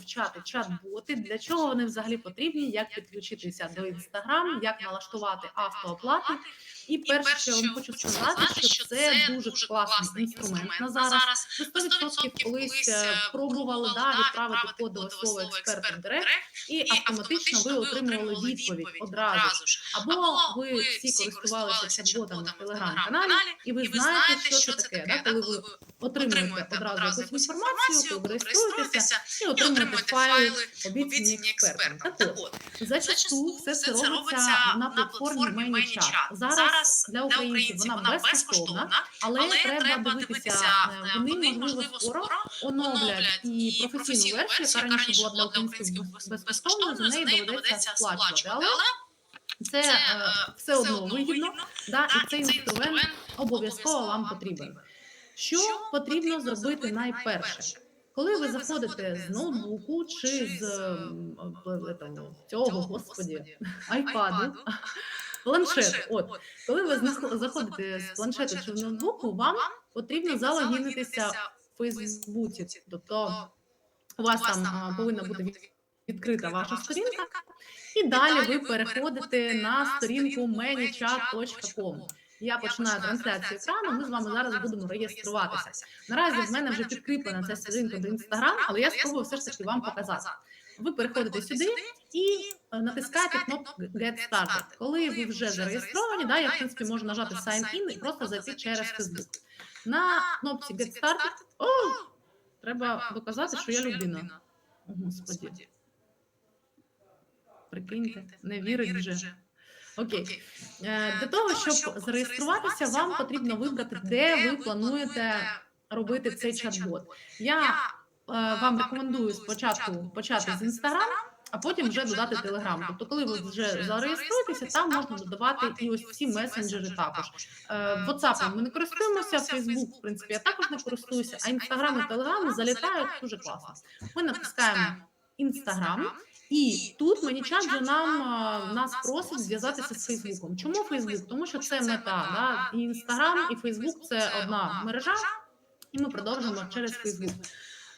вивчати чат-боти, для чого вони взагалі потрібні, як підключитися до Instagram, як налаштувати автооплати. І перше, що я вам хочу сказати, що це дуже класний інструмент на зараз. Ви 100% колись е, пробували да, відправити кодове слово експерт в директ, і автоматично ви отримували відповідь одразу ж. Або ви всі користувалися чат-ботами в телеграм-каналі, і ви знаєте, що це таке, да, коли ви отримуєте одразу якусь інформацію, ви реєструєтеся і отримуєте файли, обіцяні експертам. Так от, зачасту все це робиться на платформі ManyChat. Зараз для українців вона безкоштовна, але треба дивитися, е, вони можливо скоро оновлять і професійну версію, яка раніше була для українців безкоштовною, за неї доведеться сплачувати. Але це е, все одно вигідно, да, і цей інструмент обов'язково вам потрібен. Що потрібно зробити найперше? Коли ви заходите з ноутбуку чи з там, цього, господі, айпаду, планшету, от, коли ви знахо- заходите з планшету чи з ноутбуку, вам потрібно залогінитися в Фейсбуці. Тобто у вас там повинна бути відкрита ваша сторінка, і далі ви переходите на сторінку manychat.com. Я починаю трансляцію екрану. Ми з вами зараз будемо реєструватися. Наразі в мене вже підкріплена ця сторінка до Інстаграм, але я спробую все ж таки вам показати. Ви переходите сюди і е, натискаєте кнопку Get Started. Коли ви вже зареєстровані, да, я в принципі можу нажати Sign In і просто зайти через Facebook. На кнопці Get Started. О, треба доказати, що я людина. Господі, прикиньте, не вірить вже. Окей. Е, Для того, щоб зареєструватися, вам потрібно вибрати, де ви плануєте робити цей чат-бот. Я е, вам рекомендую спочатку почати з Instagram, а потім вже додати Telegram. Тобто, коли ви вже зареєструєтеся, там можна додавати і ось ці месенджери також. Е, WhatsApp ми не користуємося, Facebook, в принципі, я також не користуюся, а Instagram і Telegram залітають дуже класно. Ми натискаємо Instagram, і тут мені чат же нам нас просить зв'язатися з Фейсбуком. Чому Фейсбук? Тому що це мета. Да? І Інстаграм, і Фейсбук це одна мережа, і ми продовжимо через Фейсбук.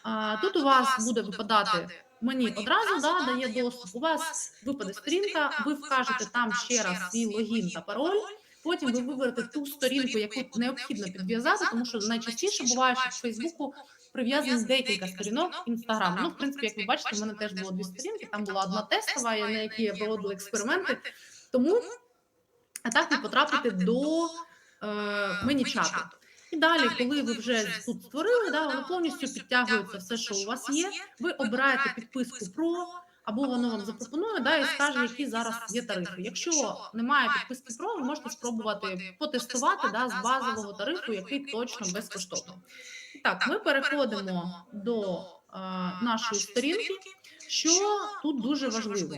А, тут у вас буде випадати мені одразу да, дає доступ. У вас випаде сторінка, ви вкажете там ще раз свій логін та пароль. Потім ви виберете ту сторінку, яку необхідно підв'язати, тому що найчастіше буває, що в Фейсбуку прив'язані декілька сторінок Інстаграму. Ну, в принципі, як ви бачите, в мене теж було дві сторінки. Там була одна тестова, на якій я проводила експерименти. Тому а так ви потрапите до е, мені чату. І далі, коли ви вже тут створили, да, воно повністю підтягується все, що у вас є. Ви обираєте підписку про. Або воно вам запропонує, да, і скаже, які зараз є тарифи. Якщо немає підписки про, ви можете спробувати потестувати да, з базового тарифу, який точно безкоштовний. І так, ми переходимо до е, нашої сторінки. Що тут дуже важливо?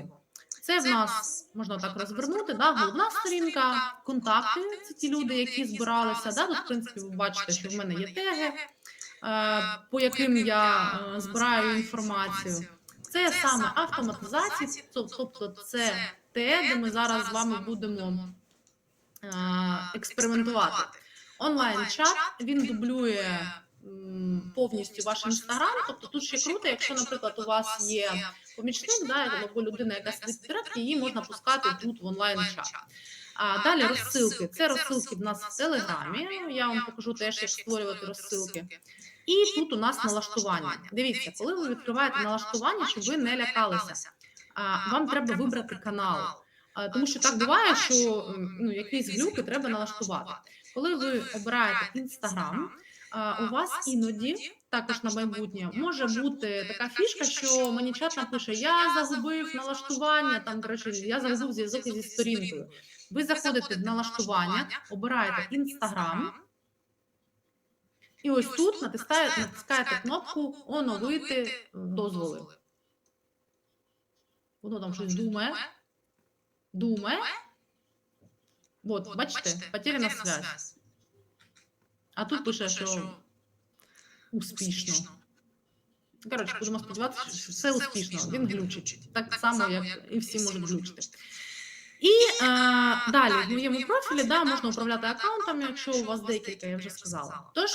Це в нас можна так розвернути. Да, головна сторінка, контакти. Це ті люди, які збиралися. Да, тут, в принципі, ви бачите, що в мене є теги, е, по яким я е, збираю інформацію. Це саме автоматизація, тобто це те, де ми зараз з вами будемо експериментувати. Онлайн-чат він дублює повністю ваш інстаграм. Тобто тут ще круто, якщо, наприклад, у вас є помічник, да, або людина, яка сидить в директі, її можна пускати тут в онлайн-чат. А далі розсилки. Це розсилки в нас в Телеграмі. Я вам покажу теж, як створювати розсилки. І тут у нас налаштування. Дивіться, коли ви відкриваєте налаштування, щоб ви не лякалися, а, вам треба вибрати канал. Тому що так буває, що ну, якісь глюки треба налаштувати. Коли ви обираєте Інстаграм, у вас іноді також на майбутнє може бути така фішка, що мені чат напише: Я загубив налаштування. Там коротше, я загубив зв'язок зі сторінкою. Ви заходите в налаштування, обираєте Інстаграм. І ось тут натискаєте, натискаєте кнопку оновити дозволи. Воно там щось думає. Думає. От, бачите, потеряна связь. А тут пише, що успішно. Коротше, будемо сподіватися, що все успішно. Він глючить. Так само, як і всі можуть глючити. І е, далі в моєму профілі да, можна управляти аккаунтами, якщо у вас декілька, я вже сказала. Тож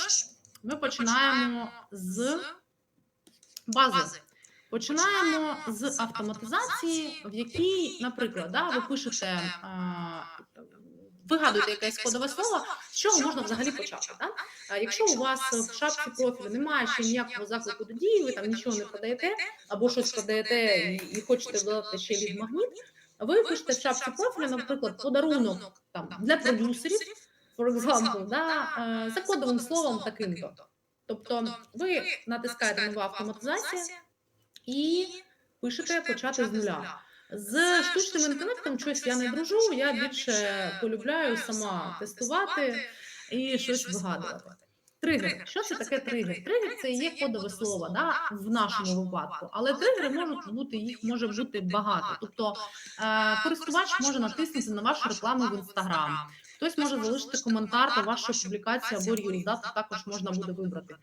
ми починаємо з бази. Починаємо з автоматизації, в якій, наприклад, да, ви пишете, вигадуєте якесь кодове слово, з чого можна взагалі почати. Да? Якщо у вас в шапці профілю немає ще ніякого заклику до дії, ви там нічого не продаєте, або щось продаєте і, хочете додати ще лід магніт, ви пишете в шапці профілю, наприклад, подарунок там для продюсерів, for example, да, е, за кодовим словом таким-то. Тобто ви натискаєте нова автоматизація і пишете почати з нуля. З штучним інтелектом щось я не дружу, я більше полюбляю сама тестувати і щось вигадувати. Тригер. Що це таке тригер? Тригер це є кодове слово да, в нашому випадку, але тригери можуть бути, їх може бути багато. Тобто е, користувач може натиснути на вашу рекламу в інстаграм. Хтось може залишити коментар на вашої публікації або ріл, тут також можна буде вибрати.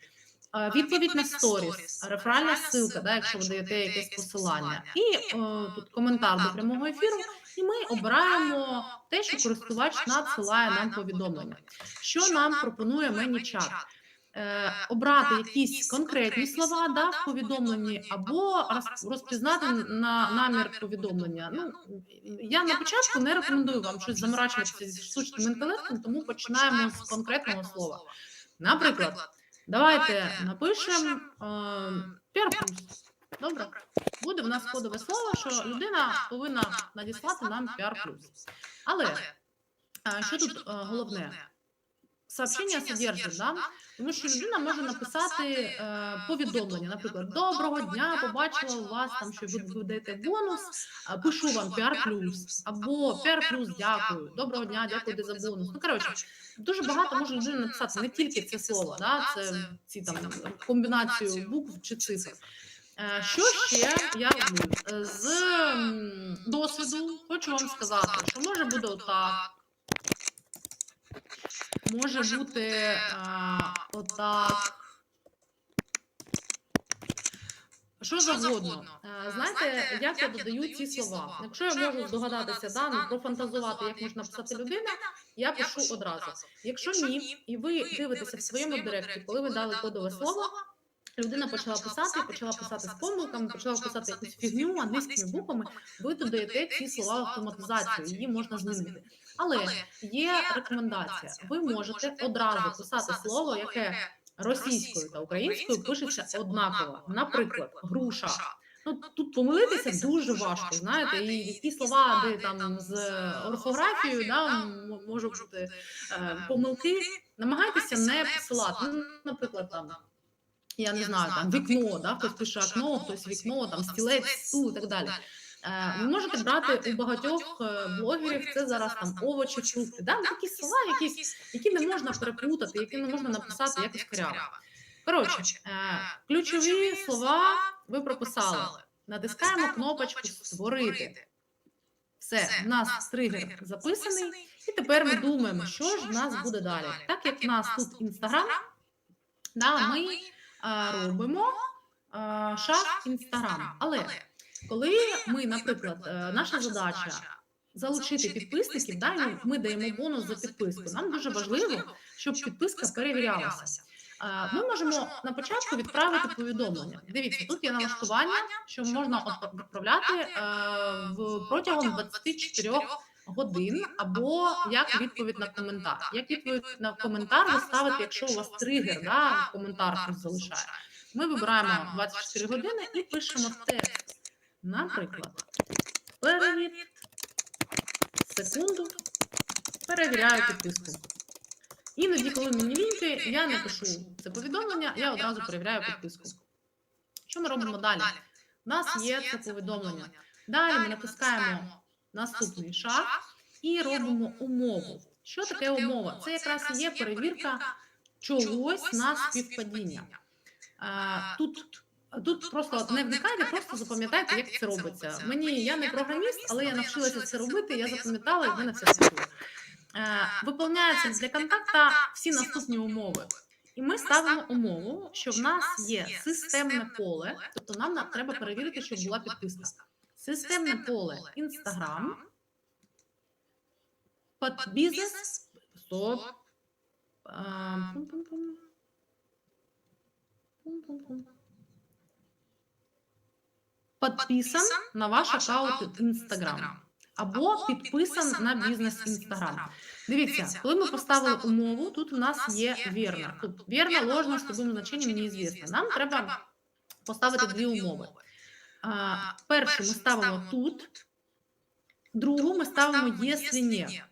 Е, Відповідь на сторіс, реферальна ссылка, да, якщо ви даєте якесь посилання, і о, тут коментар до прямого ефіру. І ми обираємо те, що користувач надсилає нам повідомлення. Що нам пропонує мені Е, обрати якісь конкретні слова да, в повідомленні, або розпізнати на намір повідомлення. Ну я на початку не рекомендую вам щось заморачуватися зі штучним інтелектом, тому починаємо з конкретного слова. Наприклад, давайте напишемо е, піар плюс. Добре, буде в нас кодове слово, що людина повинна надіслати нам піар плюс. Але що тут е, головне? Сообщення содержить, да? тому що людина може написати е, повідомлення, наприклад, доброго дня, побачила у вас там, що ви ви даєте бонус, пишу вам піар плюс, або піар плюс, дякую, доброго дня, дякую за бонус. Ну коротше, дуже багато може людина написати не тільки це слово, да? це ці там комбінацію букв чи цифр. Е, Що ще я роблю? Е, З досвіду хочу вам сказати, що може бути отак. Може бути а, отак. Що завгодно. Е, Знаєте, як я додаю ці слова? Якщо я можу здогадатися, да, профантазувати, як можна писати людина, я пишу одразу. Якщо ні, і ви дивитеся в своєму директі, коли ви дали кодове слово, людина почала писати, почала писати з помилками, почала писати якусь фігню англійськими буквами, ви додаєте ці слова автоматизацію, її можна змінити. Але є рекомендація: ви можете одразу писати слово, яке російською та українською пишеться однаково. Наприклад, груша. Ну тут помилитися дуже важко, знаєте, і які слова, де там з орфографією, да, можуть бути е, помилки. Намагайтеся не посилати. Ну, наприклад, там я не знаю, там вікно, да, хтось пише окно, хтось вікно, там стілець, стул і так далі. Е, Ви можете брати у багатьох е, блогерів це зараз там овочі, фрукти, да? такі слова, які, які не можна переплутати, які не можна написати якось коряво. Коротше, е, ключові слова ви прописали. Натискаємо кнопочку Створити. Все, в нас тригер записаний, і тепер ми думаємо, що ж в нас буде далі. Так як в нас тут інстаграм, да, ми робимо а, шаг інстаграм. Але коли ми, наприклад, е, наша задача залучити підписників, да, ми даємо бонус за підписку. Нам дуже важливо, щоб підписка перевірялася. Е, Ми можемо на початку відправити повідомлення. Дивіться, тут є налаштування, що можна відправляти е, в протягом 24 годин, або як відповідь на коментар. Як відповідь на коментар ви ставите, якщо у вас тригер, да, коментар залишає. Ми вибираємо 24 години і пишемо текст. Наприклад, привіт, секунду, перевіряю підписку. Іноді, коли мені ліньки, я не пишу це повідомлення, я одразу перевіряю підписку. Що ми робимо далі? У нас є це повідомлення. Далі ми натискаємо наступний шаг і робимо умову. Що таке умова? Це якраз і є перевірка чогось на співпадіння. А, Тут Тут просто не вникайте, просто запам'ятайте, як це робиться. Мені я не програміст, але я навчилася це робити. Я запам'ятала і в мене все працює. Е, Виповняються для контакта всі наступні умови. І ми ставимо умову, що в нас є системне поле, тобто нам треба перевірити, щоб була підписка. Системне поле Instagram, бізнес, стоп. А, пум-пум-пум. Пум-пум-пум. Підписан на ваш аккаунт Instagram або підписан на бізнес Instagram. Дивіться, коли ми поставили умову, тут у нас є вірно. Тут вірно, ложно, з тобою значенням неізвісно. Нам треба поставити дві умови. Першу ми ставимо тут, другу ми ставимо «якщо ні».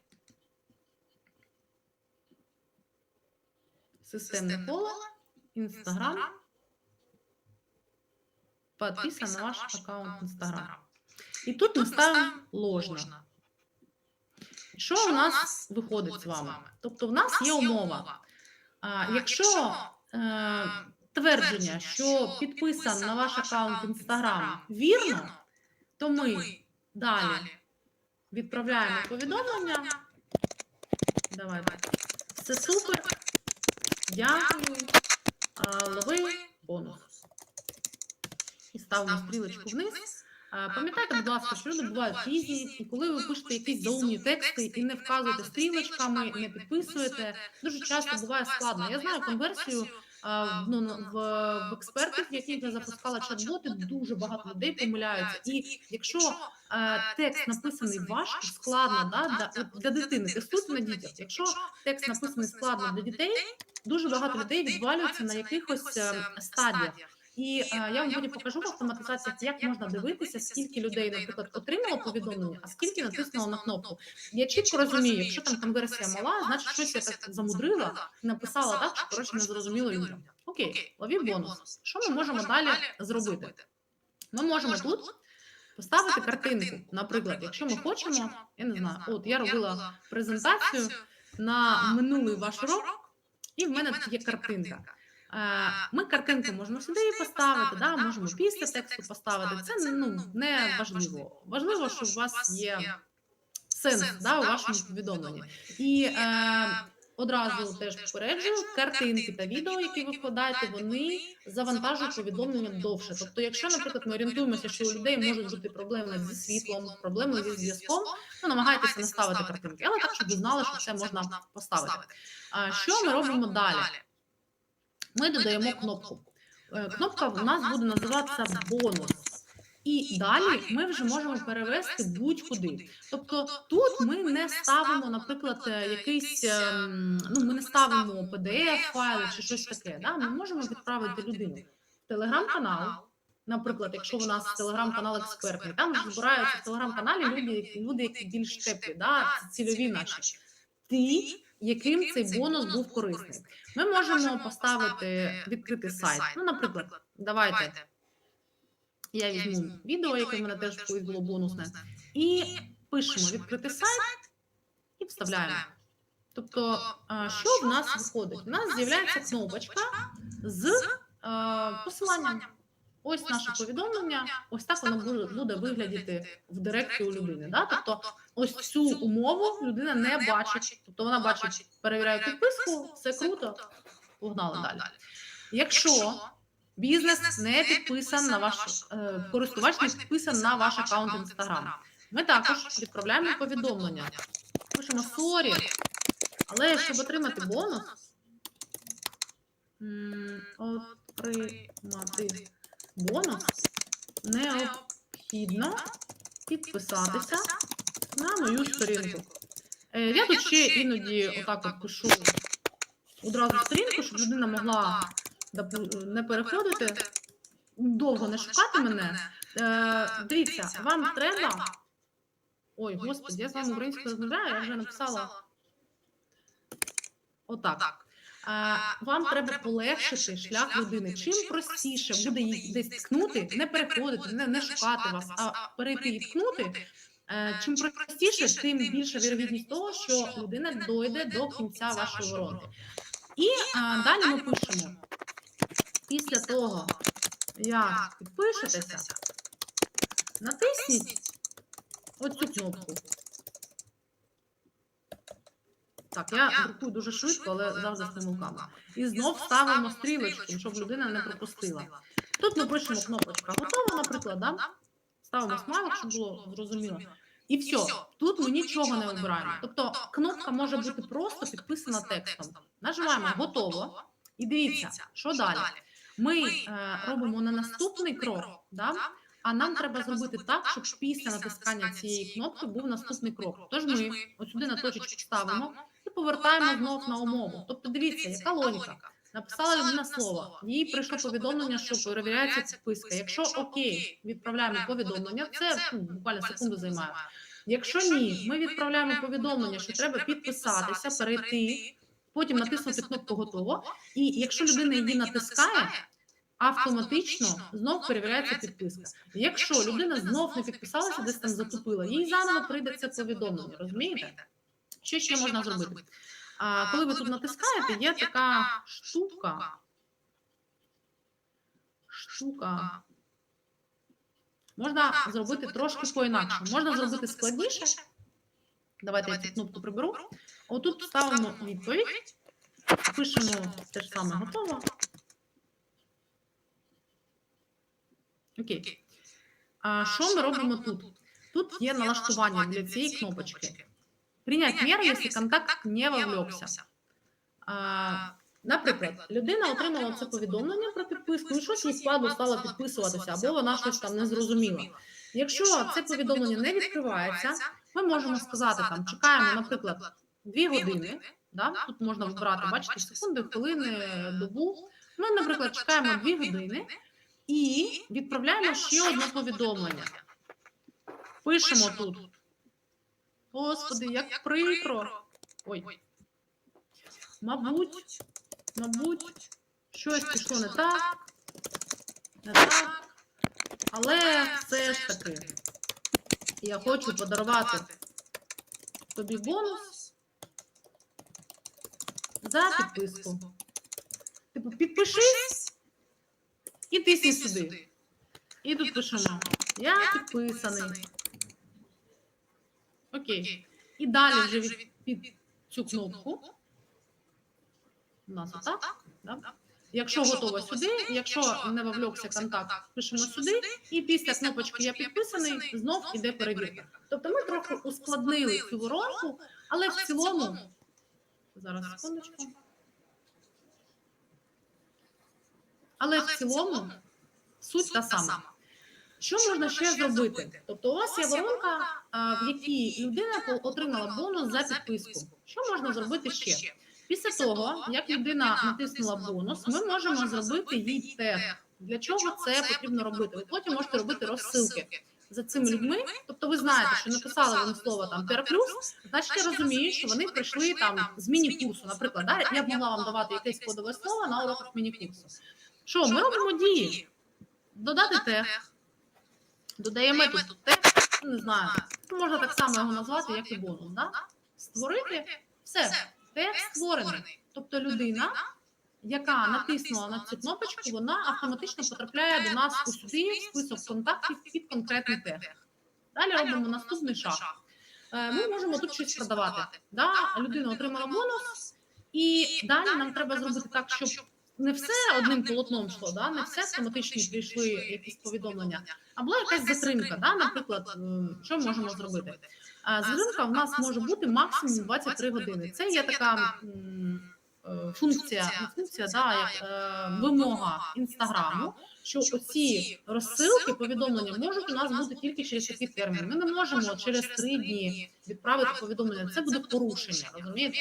Системне коло, Instagram, підписан на ваш аккаунт Instagram. І тут ми ставимо ложно. Що у нас виходить з вами? Тобто, в нас є умова. А, якщо е, твердження, що підписан на ваш аккаунт Instagram вірно, то ми далі відправляємо повідомлення. Давайте. Це супер. Дякую. Лови. І ставимо стрілочку вниз. Пам'ятайте, будь ласка, що люди бувають різні, і коли ви пишете якісь заумні тексти і не вказуєте стрілочками, не підписуєте, дуже часто буває складно. Я знаю конверсію а, ну, в, в експертів, яких я запускала чат-боти, дуже багато людей помиляються. І якщо е, текст написаний важко, складно, да, для, для дитини, тестуйте на дітях. Якщо текст написаний складно для дітей, дуже багато людей відвалюються на якихось е, стадіях. І е, я вам потім покажу в автоматизаціях, як можна дивитися, скільки людей, наприклад, отримало повідомлення, а скільки натиснуло на кнопку. Я чітко розумію, якщо там конверсія мала, значить щось я так замудрила і написала так, що коротше не зрозуміло людям. Окей, лові бонус. Що ми можемо далі зробити? Ми можемо тут поставити картинку. Наприклад, якщо ми хочемо, я не знаю, от я робила презентацію на минулий ваш урок, і в мене тут є картинка. Е, Ми картинку можемо сюди поставити, да, можемо після тексту поставити. Це ну, не важливо. Важливо, що у вас є сенс да, у вашому повідомленні. І е, одразу теж попереджую, картинки та відео, які ви вкладаєте, вони завантажують повідомлення довше. Тобто, якщо, наприклад, ми орієнтуємося, що у людей можуть бути проблеми зі світлом, проблеми зі зв'язком, то намагайтеся не ставити картинки, але так, щоб ви знали, що це можна поставити. А що ми робимо далі? Ми додаємо кнопку. Е, Кнопка в нас буде називатися бонус. І далі ми вже можемо перевести будь-куди. Тобто тут ми не ставимо, наприклад, е, якийсь ем, ну ми не ставимо pdf файли чи щось таке. Да? Ми можемо відправити людину в телеграм-канал. Наприклад, якщо у нас телеграм-канал експертний, там ж збираються в телеграм-каналі люди, люди, які більш теплі, да? цільові наші. Ті, яким цей бонус був корисний. Ми можемо поставити відкритий сайт. Ну, наприклад, давайте я візьму відео, яке в мене теж колись було бонусне, і пишемо відкритий сайт і вставляємо. Тобто, що в нас виходить? У нас з'являється кнопочка з посиланням. Ось наше повідомлення, ось так воно буде, буде виглядати в директі у людини. Да? Тобто, ось цю умову людина не бачить. Тобто вона бачить, перевіряє підписку, все круто, погнали далі. Якщо бізнес не підписан на ваш е, користувач, не підписан на ваш аккаунт Instagram, ми також відправляємо повідомлення. Пишемо сорі, але щоб отримати бонус, отримати бонус необхідно підписатися на мою сторінку. Е, Я тут ще іноді отак от пишу одразу сторінку, щоб людина могла не переходити, довго не шукати мене. Е, Дивіться, вам треба. Ой, господи, я з вами українською розмовляю, я вже написала отак. А, вам треба полегшити шлях людини. Чим простіше буде їй десь ткнути, не переходити, не, не шукати вас, а перейти і ткнути. е, Чим простіше, тим більша вірогідність того, що людина дойде до кінця вашої воронки. І а, далі ми пишемо: після того, як підпишетеся, натисніть оцю кнопку. Так, я друкую дуже швидко, але завжди з помилками. І знов ставимо стрілочку, щоб людина не пропустила. Тут ми пишемо кнопочка готова, наприклад, да? ставимо смайлик, щоб було зрозуміло. І все, тут ми нічого не обираємо. Тобто кнопка може бути просто підписана текстом. Нажимаємо готово. І дивіться, що далі. Ми е, робимо на наступний крок, да? А нам треба зробити так, щоб після натискання цієї кнопки був наступний крок. Тож ми ось сюди на точечку ставимо повертаємо знов на умову. Тобто, дивіться, яка логіка. Написала людина слово, їй прийшло повідомлення, що перевіряється підписка. Якщо окей, відправляємо повідомлення, це буквально секунду займає. Якщо ні, ми відправляємо повідомлення, що треба підписатися, перейти, потім натиснути кнопку готово. І якщо людина її натискає, автоматично знов перевіряється підписка. Якщо людина знов не підписалася, десь там затупила, їй заново прийде це повідомлення. Розумієте? Що ще можна зробити? А, коли ви тут натискаєте, є така штука. Штука. Можна зробити трошки по-інакше. Можна зробити складніше. Давайте я цю кнопку приберу. Отут ставимо відповідь, пишемо те ж саме готово. Окей. А що ми робимо тут? Тут є налаштування для цієї кнопочки. Принять меру, якщо контакт не вовлекся. Наприклад, людина отримала це повідомлення про підписку, і щось їй складно стало підписуватися, або вона щось там не зрозуміла. Якщо це повідомлення не відкривається, ми можемо сказати там, чекаємо, наприклад, дві години. Да? Тут можна вибрати, бачите, секунди, хвилини, добу. Ми, наприклад, чекаємо дві години і відправляємо ще одне повідомлення. Пишемо тут. Господи, як прикро. Ой. Мабуть, мабуть, щось пішло не так, не так. Але все ж таки, я хочу подарувати тобі бонус за підписку. Типу, підпишись і тисни сюди. І тут пишемо: Я підписаний. Окей. І далі вже від, під цю кнопку. У нас отак. Да? Якщо готово сюди, якщо не вовлекся контакт, пишемо сюди, і після кнопочки Я підписаний, знов іде перевірка. Тобто ми трохи ускладнили цю воронку, але в цілому. Зараз секундочку. Але в цілому суть та сама. Що можна ще зробити? Тобто, у вас є воронка, в якій людина отримала бонус за підписку. Що можна зробити ще? Після того, як людина натиснула бонус, ми можемо зробити їй тег. Для чого це потрібно робити? Ви потім можете робити розсилки за цими людьми. Тобто, ви знаєте, що написали вони слово там переплюс, значить я розумію, що вони прийшли там з міні-курсу. Наприклад, да? я б могла вам давати якесь кодове слово на уроках міні-курсу. Що ми робимо дії? Додати тег. Додаємо тут тег, ну, не знаю, можна так само його назвати, як і бонус. Да? Створити все, тег створений. Тобто людина, яка натиснула на цю кнопочку, вона автоматично потрапляє до нас у сюди в список контактів під конкретний тег. Далі робимо наступний шаг. Е, Ми можемо тут щось продавати. Да? Людина отримала бонус, і далі нам треба зробити так, щоб не все одним полотном йшло, да? не все автоматично прийшли якісь повідомлення, а була якась затримка. Да? Наприклад, що ми можемо зробити? Затримка в нас може бути максимум 23 години. Це є така е, функція, функція, да, як е, вимога інстаграму, що оці розсилки, повідомлення можуть у нас бути тільки через такий термін. Ми не можемо через три дні відправити повідомлення. Це буде порушення, розумієте?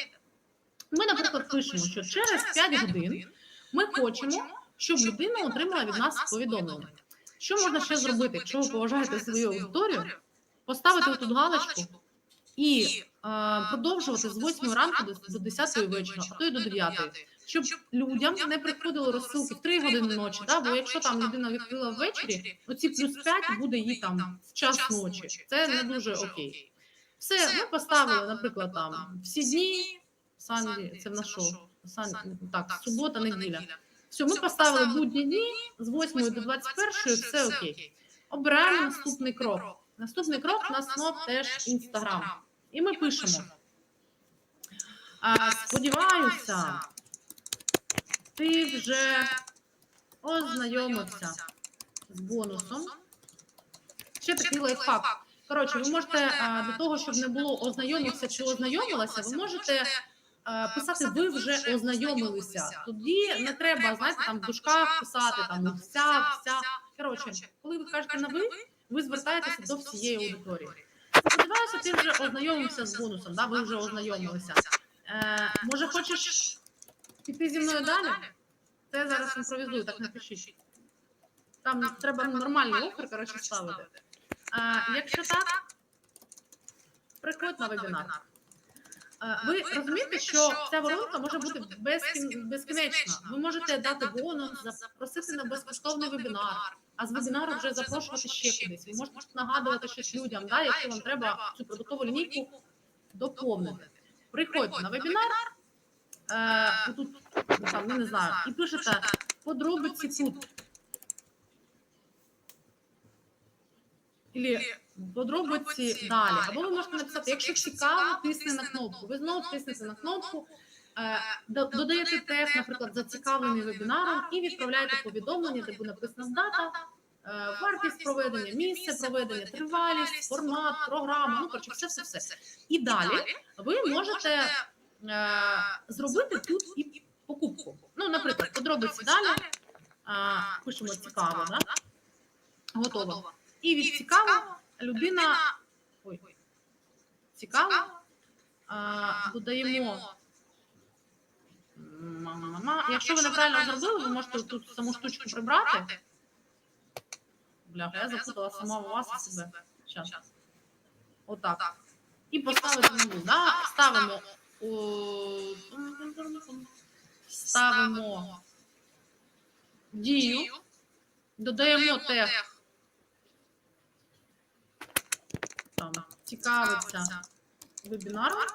Ми, наприклад, пишемо, що через 5 годин ми хочемо, щоб людина отримала від нас повідомлення. Що можна ще зробити, якщо ви поважаєте свою аудиторію? Поставити тут галочку і е, продовжувати з 8 ранку до, до 10 вечора, а то й до 9, щоб людям не приходили розсилки в 3 години ночі. Да? Бо якщо там людина відкрила ввечері, оці плюс 5 буде їй там в час ночі. Це не дуже окей. Все, ми поставили, наприклад, там всі дні. Санді, це в? Сан... Так, субота, неділя. Все, ми поставили будні дні з 8 до 21, все окей. Обираємо наступний крок. Наступний крок у нас знов теж інстаграм. І ми пишемо. А, сподіваюся, ти вже ознайомився з бонусом. Ще такий лайфхак. Коротше, ви можете а, для того, щоб не було ознайомився чи ознайомилася, ви можете писати ви вже ознайомилися. Тоді не треба, знаєте, там в дужках писати там вся, вся. Коротше, коли ви кажете на ви, ви звертаєтеся до всієї аудиторії. Сподіваюся, ти вже ознайомився з бонусом, да? ви вже ознайомилися. Е, може, хочеш піти зі мною далі? Це я зараз імпровізую, так напишіть. Там треба нормальний офер, коротше, ставити. А, якщо так, приходь на вебінар. Ви розумієте, що ця воронка може бути безкін- безкінечна. Ви можете дати бонус, запросити на безкоштовний вебінар, а з вебінару вже запрошувати ще кудись. Ви можете нагадувати щось людям, да, якщо вам треба цю продуктову лінійку доповнити. Приходьте на вебінар, е, тут, ну, там, не знаю, і пишете подробиці тут. Ілі подробиці далі. Або ви можете написати, якщо цікаво, тисни на кнопку. Ви знову тиснете на кнопку, е, додаєте тег, наприклад, зацікавлений вебінаром, і відправляєте повідомлення, де буде написана дата, е, вартість проведення, місце проведення, тривалість, формат, програма. Ну, коротше, все, все, все. І далі ви можете е, зробити тут і покупку. Ну, наприклад, подробиці далі. е, Пишемо цікаво, да? готово. І від цікаво людина ой, цікаво. А, додаємо. Ма-ма-ма. Якщо ви неправильно зробили, ви можете тут саму штучку прибрати. Бляха, я запутала сама у вас і себе. Щас. Отак. І поставити нову. Да? Ставимо. Ставимо дію, додаємо тег там цікавиться. Вебінаром.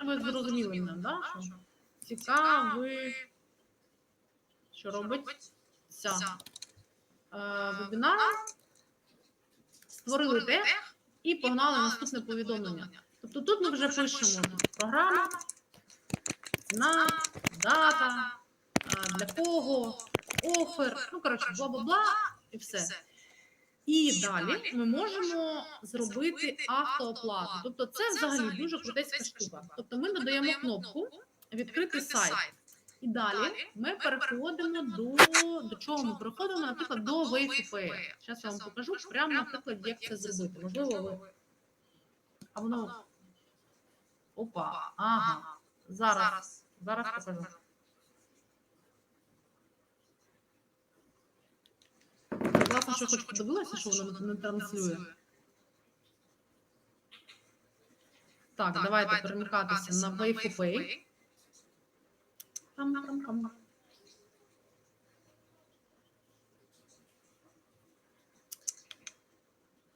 Ви зрозуміли мене, да? що цікавий, що робить ця е, вебінар, створили тег і погнали наступне повідомлення. Тобто тут ми вже пишемо програма, ціна, дата, е, для кого, офер, ну коротше, бла-бла-бла, і все. І далі ми можемо зробити автооплату. Тобто, це взагалі дуже крутецька штука. Тобто, ми додаємо кнопку відкрити сайт. І далі ми переходимо до, до чого ми переходимо, наприклад, до Wayfair. Зараз я вам покажу прямо на прикладі, як це зробити. Можливо, ви. А воно. Опа, ага. Зараз. Зараз покажу. Класно, що хоч подивилася, що воно не транслює. Так, давайте перемикатися на Wayfair. Там, там, там.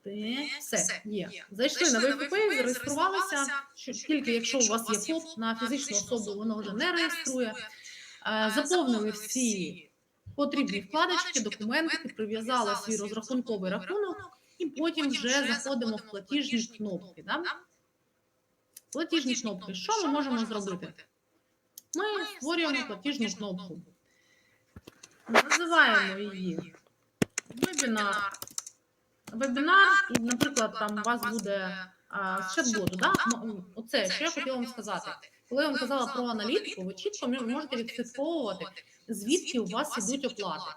Так, все, є. Зайшли на Wayfair, зареєструвалися. Що, тільки якщо у вас є ФОП на фізичну особу, воно вже не реєструє. Е, Заповнили всі потрібні вкладочки, документи, прив'язали свій розрахунковий рахунок, і потім вже заходимо в платіжні кнопки. Да? Платіжні кнопки. Що ми можемо зробити? Ми створюємо платіжну кнопку. Називаємо її вебінар. Вебінар, і, наприклад, там у вас буде з чат-боту. Да? Оце, що я хотіла вам сказати. Коли я вам казала про аналітику, ви чітко можете відслідковувати, звідки у вас ідуть оплати.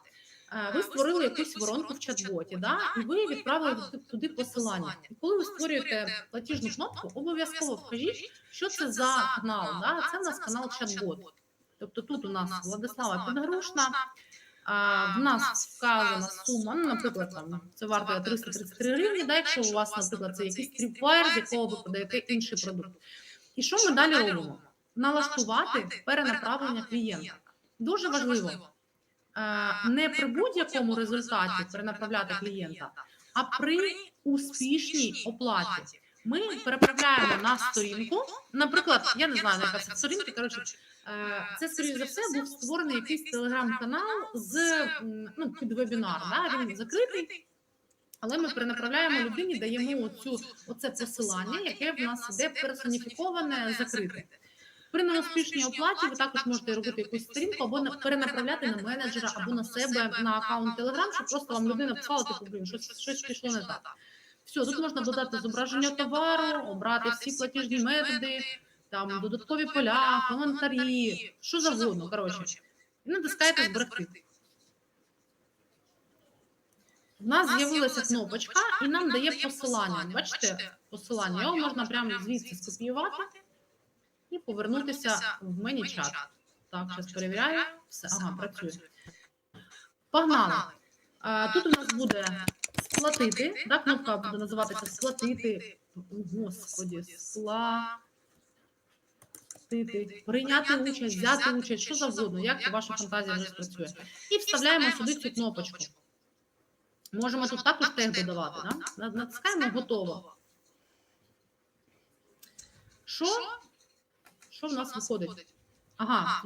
Ви створили якусь воронку в чат-боті, да? і ви відправили туди- туди посилання. І коли ви створюєте платіжну кнопку, обов'язково вкажіть, що це за канал. Да? Це у нас канал чат-бот. Тобто тут у нас Владислава Підгрушна, а, в нас вказана сума, ну, наприклад, там це вартує 333 гривні, да, якщо у вас, наприклад, це якийсь тріпвайр, з якого ви подаєте інший продукт. І що ми далі робимо? Налаштувати перенаправлення клієнта. Дуже важливо не при будь-якому результаті перенаправляти клієнта, а при успішній оплаті. Ми переправляємо на сторінку. Наприклад, я не знаю, яка це сторінка. Коротше, це скоріш за все був створений якийсь телеграм-канал з ну, під вебінар. Да? Він закритий. Але ми перенаправляємо людині, даємо оцю оце посилання, яке в нас іде персоніфіковане, закрите. При неуспішній оплаті ви також можете робити якусь сторінку або перенаправляти на менеджера або на себе на аккаунт Telegram, щоб просто вам людина писала, типу, блін, щось, щось пішло не так. Все, тут можна додати зображення товару, обрати всі платіжні методи, там додаткові поля, коментарі, що завгодно. Коротше, і натискаєте зберегти. в нас з'явилася кнопочка, і нам дає посилання. Бачите, посилання. Його можна прямо звідси скопіювати і повернутися в мені чат. Так, зараз перевіряю. Все, ага, працює. Погнали. А, тут у нас буде сплатити, да, кнопка буде називатися сплатити. Господі, сплатити. Прийняти участь, взяти участь, що завгодно, як ваша фантазія вже спрацює. І вставляємо сюди цю кнопочку. Можемо тут також тег додавати. Да? Натискаємо готово. Що? Що в нас виходить? Ага,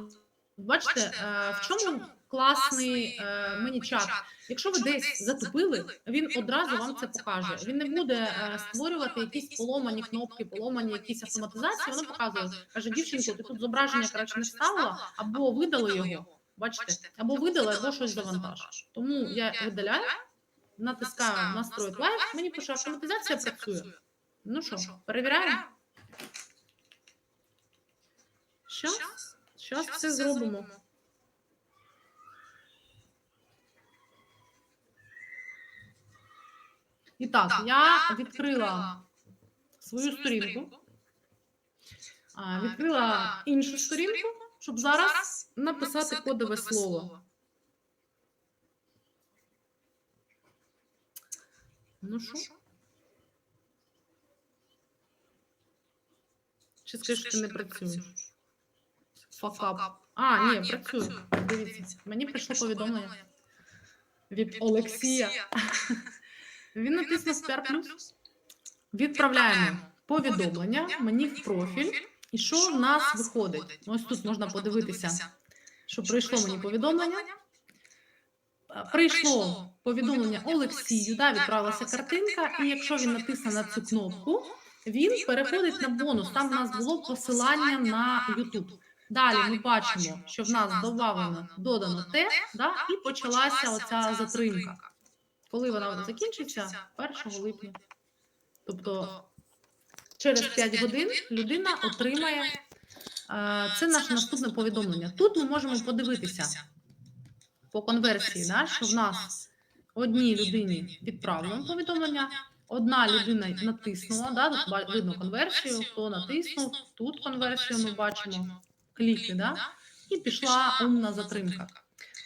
бачите, е, в чому класний е, мені чат? Якщо ви десь затупили, він одразу вам це покаже. Він не буде е, створювати якісь поломані кнопки, поломані якісь автоматизації. Воно показує, каже, дівчинко, ти тут зображення краще не ставила, або видали його. Бачите, або видали, або щось завантаж. Тому я видаляю, натискаю настроїть лайв. Мені пише, автоматизація працює. Ну що, перевіряємо? Що? Зараз все зробимо. І так, я відкрила свою сторінку, а, відкрила іншу сторінку, щоб зараз написати кодове слово. Ну що? Чи скажеш, що ти не працюєш? Факап. А, ні, працює. Дивіться, мені прийшло повідомлення від Олексія. Він натиснув Spare Plus. Відправляємо повідомлення мені в профіль. І що в нас виходить? Ось тут можна подивитися, що прийшло мені повідомлення. Прийшло повідомлення Олексію, да, відправилася картинка, і якщо він натисне на цю кнопку, він переходить на бонус. Там в нас було посилання на YouTube. Далі ми бачимо, що в нас додано, додано те, да, і почалася оця затримка. Коли вона закінчиться? 1 липня. Тобто через 5 годин людина отримає це наше наступне повідомлення. Тут ми можемо подивитися по конверсії, да, що в нас одній людині відправлено повідомлення, одна людина натиснула, да, тут видно конверсію, хто натиснув, тут конверсію ми бачимо, кліки, да, і пішла умна затримка.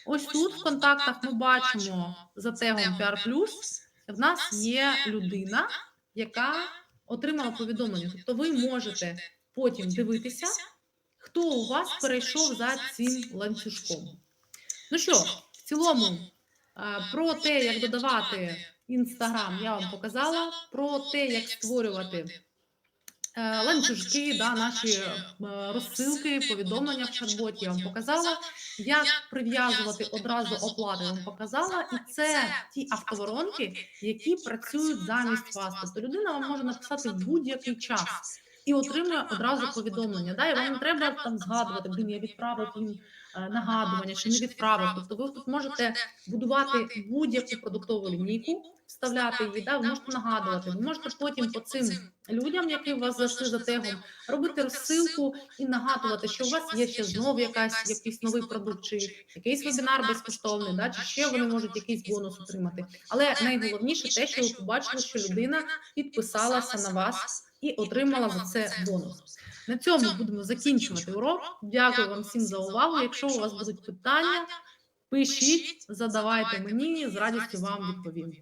Ось тут в контактах ми бачимо за тегом PR+, в нас є людина, яка отримала повідомлення. Тобто ви можете потім дивитися, хто у вас перейшов за цим ланцюжком. Ну що, в цілому, про те, як додавати Інстаграм, я вам показала. Про те, як створювати ланцюжки, да, наші е, розсилки, повідомлення в чат-боті я вам показала. Як прив'язувати одразу оплати, я вам показала. І це ті автоворонки, які працюють замість вас. Тобто людина вам може написати в будь-який час. І отримує одразу повідомлення. Да? І вам не треба там згадувати, блін, я відправив їм е, нагадування чи не відправив. Тобто ви тут можете будувати будь-яку продуктову лінійку, вставляти її, да? ви можете нагадувати. Ви можете потім по цим людям, які у вас зайшли за тегом, робити розсилку і нагадувати, що у вас є ще знову якась якийсь новий продукт, чи якийсь вебінар безкоштовний, да? чи ще вони можуть якийсь бонус отримати. Але найголовніше те, що ви побачили, що людина підписалася на вас і отримала за це бонус. На цьому будемо закінчувати урок. Дякую вам всім за увагу. Якщо у вас будуть питання, пишіть, задавайте мені, з радістю вам відповім.